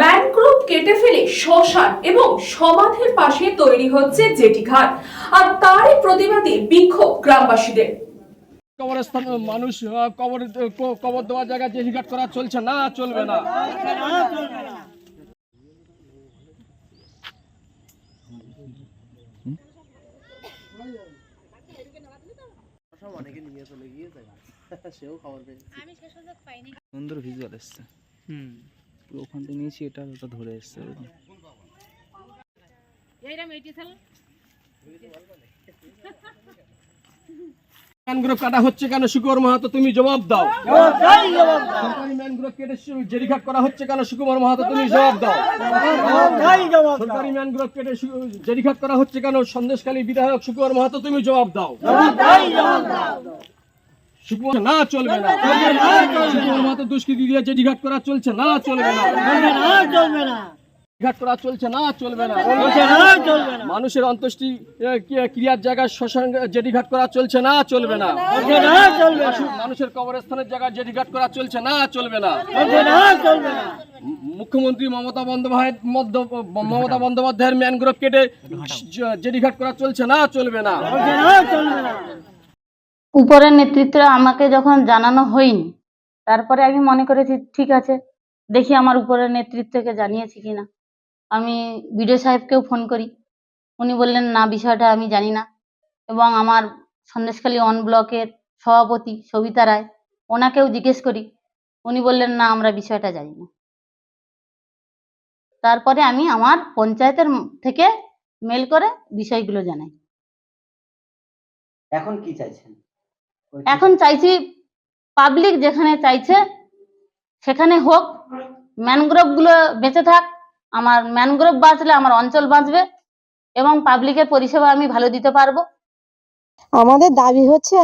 Mangrove কেটে ফেলে শ্মশান এবং সমাধির পাশে তৈরি হচ্ছে জেটি ঘাট আর তারই প্রতিবাদে বিক্ষোভ গ্রামবাসীদের। কবরস্থান মানুষ কবর কবর দেওয়ার জায়গায় যে হিঘাট করা চলছে না চলবে না। সুন্দর ভিজুয়াল এসছে। পুরো নিয়েছি, এটা ওটা ধরে এসছে জবাব দাও। কেটে জেরিঘাট করা হচ্ছে কেন মাহাতো, তুমি জবাব দাও। কেটে করা হচ্ছে কেন, সন্দেশখালী বিধায়ক সুকুমার মাহাতো, তুমি জবাব দাও। না চলবে না দুষ্কৃতি দিয়ে জেরিঘাট করা চলছে না চলবে না ঘাট করা চলছে না চলবে না মানুষের অন্ত্যেষ্টি ক্রিয়ার জায়গায় শ্মশান জেডিঘাট করা চলছে না চলবে না মানুষের কবরস্থানের জায়গায় জেডিঘাট করা চলছে না চলবে না মুখ্যমন্ত্রী মমতা বন্দ্যোপাধ্যায় মমতা বন্দ্যোপাধ্যায়ের ম্যানগ্রোভ কেটে জ- জেডিঘাট করা চলছে না চলবে না উপরের নেতৃত্ব আমাকে যখন জানানো হয়নি, তারপরে আমি মনে করেছি, ঠিক আছে, দেখি আমার উপরের নেতৃত্বকে জানিয়েছি কিনা আমি বিডিও সাহেবকেও ফোন করি। উনি বললেন, না, বিষয়টা আমি জানি না। এবং আমার সন্দেশখালী অন ব্লকের সভাপতি সবিতা রায়, ওনাকেও জিজ্ঞেস করি। উনি বললেন, না, আমরা বিষয়টা জানি না। তারপরে আমি আমার পঞ্চায়েতের থেকে মেল করে বিষয়গুলো জানাই। এখন কি চাইছেন? এখন চাইছি পাবলিক যেখানে চাইছে, সেখানে হোক ম্যানগ্রোভগুলো বেঁচে থাক, আমার ম্যানগ্রোভ বাঁচলে আমার অঞ্চল বাঁচবে এবং পাবলিকের পরিষেবা আমি ভালো দিতে পারব। আমাদের দাবি হচ্ছে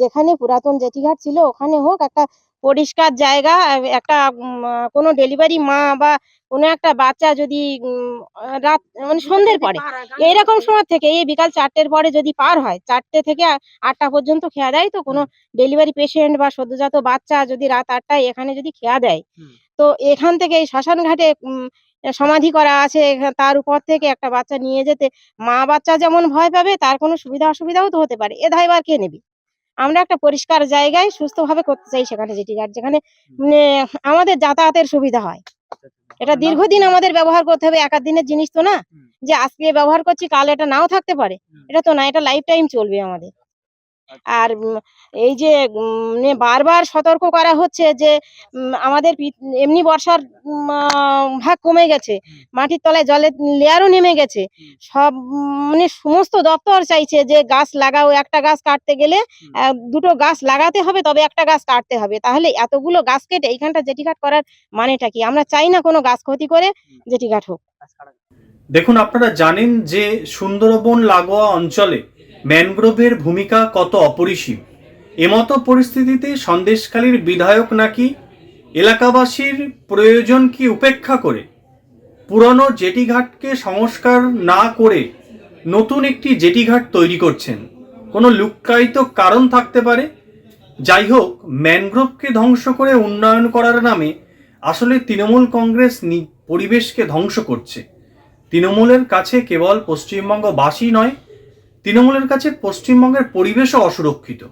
যেখানে পুরাতন জেঠিঘাট ছিল ওখানে হোক একটা পরিষ্কার জায়গা একটা কোনো ডেলিভারি মা বা কোনো একটা বাচ্চা যদি রাত মানে সন্ধ্যের পরে এইরকম সময় থেকে এই বিকাল চারটের পরে যদি পার হয় চারটে থেকে আটটা পর্যন্ত খেয়া দেয় তো কোনো ডেলিভারি পেশেন্ট বা সদ্যজাত বাচ্চা যদি রাত আটটায় এখানে যদি খেয়া দেয় তো এখান থেকে এই শ্মশান ঘাটে সমাধি করা আছে তার উপর থেকে একটা বাচ্চা নিয়ে যেতে। মা বাচ্চা যেমন ভয় পাবে তার কোনো সুবিধা অসুবিধাও তো হতে পারে। এ দায়ভার কে নেবে? আমরা একটা পরিষ্কার জায়গায় সুস্থভাবে করতে চাই সেখানে যেটি ঘাট যেখানে আমাদের যাতায়াতের সুবিধা হয়। এটা দীর্ঘদিন আমাদের ব্যবহার করতে হবে। একার দিনের জিনিস তো না। যে আজকে ব্যবহার করছি কাল এটা নাও থাকতে পারে। এটা তো না এটা লাইফ টাইম চলবে আমাদের। আর এই যে মানে বারবার সতর্ক করা হচ্ছে যে আমাদের এমনি বর্ষার ভাগ কমে গেছে। মাটির তলায় জলের লেয়ারও নেমে গেছে। সব মানে সমস্ত দপ্তর চাইছে যে গাছ লাগাও একটা গাছ কাটতে গেলে দুটো গাছ লাগাতে হবে তবে একটা গাছ কাটতে হবে। তাহলে এতগুলো গাছ কেটে এইখানটা জেটিঘাট করার মানেটা কি? আমরা চাই না কোনো গাছ ক্ষতি করে জেটিঘাট হোক। দেখুন আপনারা জানেন যে সুন্দরবন লাগোয়া অঞ্চলে ম্যানগ্রোভের ভূমিকা কত অপরিসীম? এমতো পরিস্থিতিতে সন্দেশখালীর বিধায়ক নাকি এলাকাবাসীর প্রয়োজন কি উপেক্ষা করে? পুরনো জেটিঘাটকে সংস্কার না করে নতুন একটি জেটিঘাট তৈরি করছেন। কোনো লুক্কায়িত কারণ থাকতে পারে? যাই হোক, ম্যানগ্রোভকে ধ্বংস করে উন্নয়ন করার নামে আসলে তৃণমূল কংগ্রেস পরিবেশকে ধ্বংস করছে। তৃণমূলের কাছে কেবল পশ্চিমবঙ্গবাসী নয় তৃণমূলের কাছে পশ্চিমবঙ্গের পরিবেশও অসুরক্ষিত।